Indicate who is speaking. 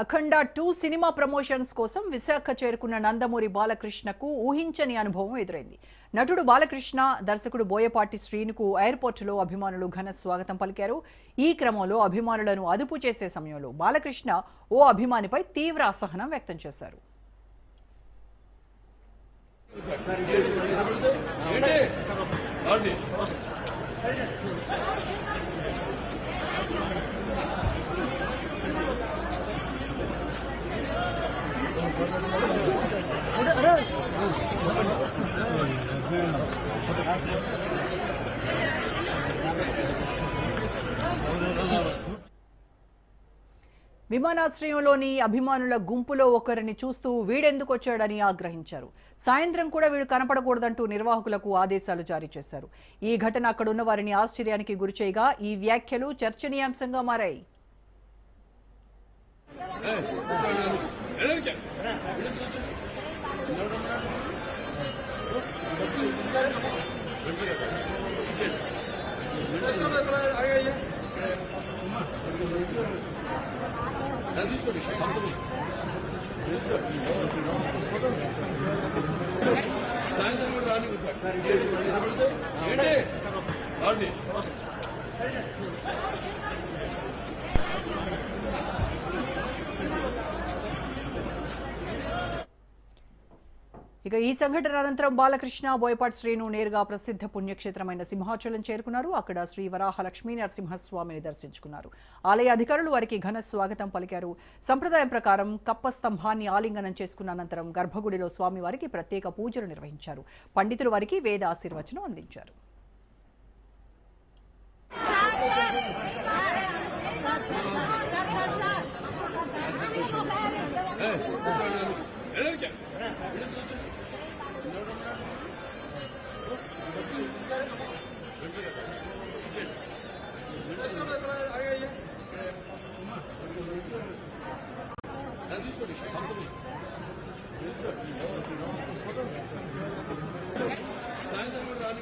Speaker 1: అఖండ two cinema promotions కోసం విశాఖ చేరుకున్న నందమూరి బాలకృష్ణకు ఊహించని అనుభవం ఎదురైంది. నటుడు బాలకృష్ణ దర్శకుడు బోయపాటి శ్రీనుకు ఎయిర్పోర్టులో అభిమానులు ఘన స్వాగతం పలికారు. ఈ క్రమంలో అభిమానులను అదుపు చేసే సమయంలో బాలకృష్ణ ఓ అభిమానిపై తీవ్ర అసహనం వ్యక్తం చేశారు. విమానాశ్రయంలోని అభిమానుల గుంపులో ఒకరిని చూస్తూ వీడెందుకు వచ్చాడని ఆగ్రహించారు. సాయంత్రం కూడా వీడు కనపడకూడదంటూ నిర్వాహకులకు ఆదేశాలు జారీ చేశారు. ఈ ఘటన అక్కడున్న వారిని ఆశ్చర్యానికి గురిచేయగా ఈ వ్యాఖ్యలు చర్చనీయాంశంగా మారాయి.
Speaker 2: సాయంత్రం కూడా రాని ఏంటి
Speaker 1: ఇక ఈ సంఘటన అనంతరం బాలకృష్ణ బోయపాటి శ్రీను నేరుగా ప్రసిద్ధ పుణ్యక్షేత్రమైన సింహాచలం చేరుకున్నారు అక్కడ శ్రీ వరాహ లక్ష్మీ నరసింహస్వామిని దర్శించుకున్నారు ఆలయ అధికారులు వారికి ఘన స్వాగతం పలికారు సంప్రదాయం ప్రకారం కప్ప స్తంభాన్ని ఆలింగనం చేసుకున్న అనంతరం గర్భగుడిలో స్వామివారికి ప్రత్యేక పూజలు నిర్వహించారు పండితులు వారికి వేద ఆశీర్వచనం అందించారు
Speaker 2: సాయంత్రం కూడా రాని